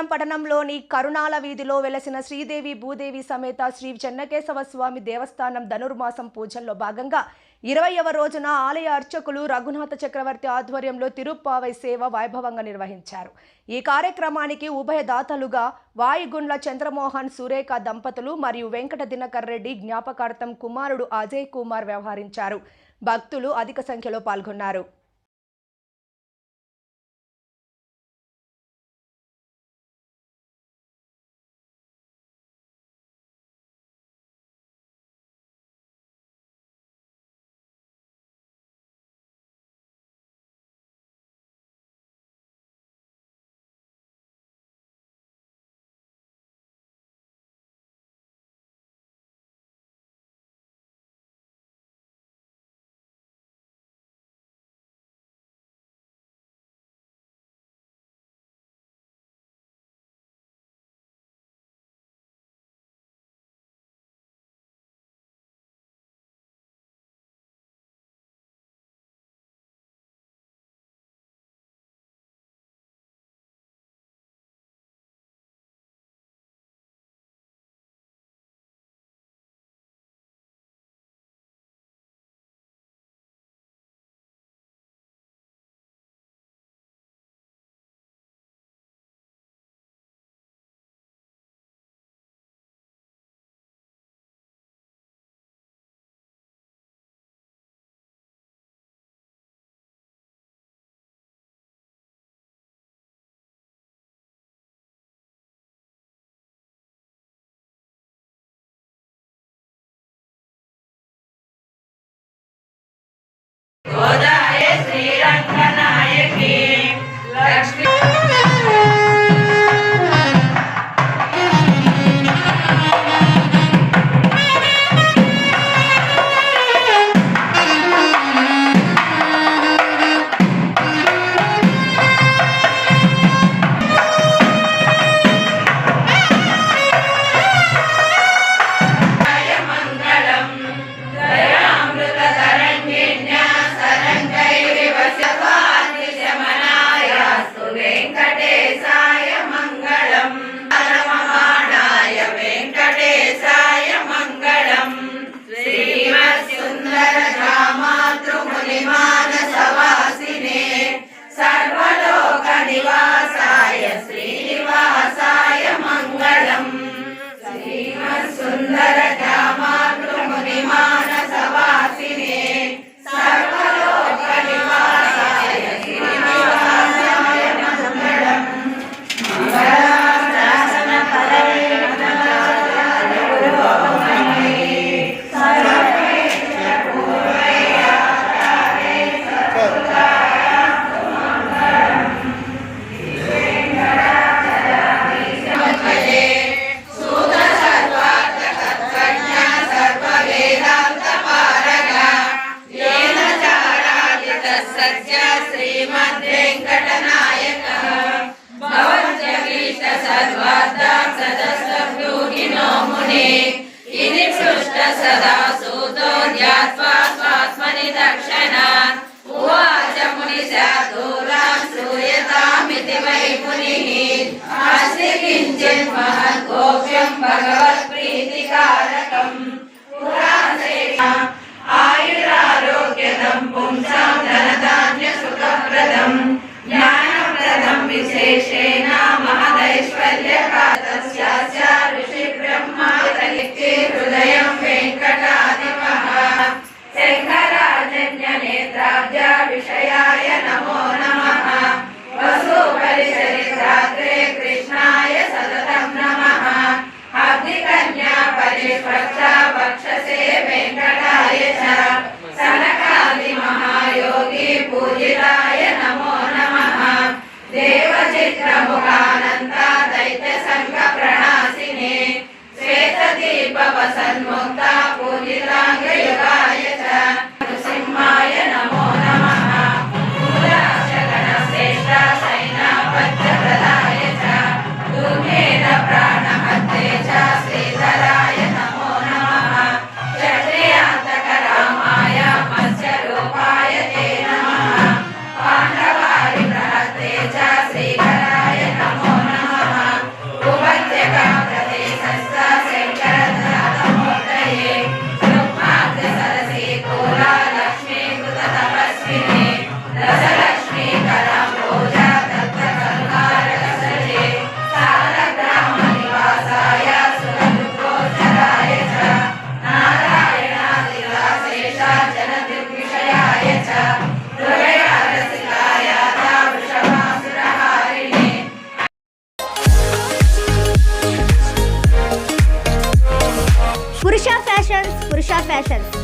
విశాఖపట్నం పట్టణంలోని కరుణాల వీధిలో వెలసిన శ్రీదేవి భూదేవి సమేత శ్రీ చెన్నకేశవ స్వామి దేవస్థానం ధనుర్మాసం పూజల్లో భాగంగా ఇరవైవ రోజున ఆలయ అర్చకులు రఘునాథ చక్రవర్తి ఆధ్వర్యంలో తిరుప్పావై సేవ వైభవంగా నిర్వహించారు. ఈ కార్యక్రమానికి ఉభయ దాతలుగా వాయుగుండ్ల చంద్రమోహన్ సురేఖ దంపతులు మరియు వెంకట దినకర్ రెడ్డి జ్ఞాపకార్థం కుమారుడు అజయ్ కుమార్ వ్యవహరించారు. భక్తులు అధిక సంఖ్యలో పాల్గొన్నారు. तस्य श्रीमद्वेङ्कटनायकः भवद्गीत सर्वार्था सदसब्रूहिणो मुने इति पृष्ट सदा पूजिताय नमो नमः। देवचित्रमुखानन्त दैत्यसङ्गप्रणासिने श्वेतदीपवसन्मुक्ता पूजिताङ्गयुगा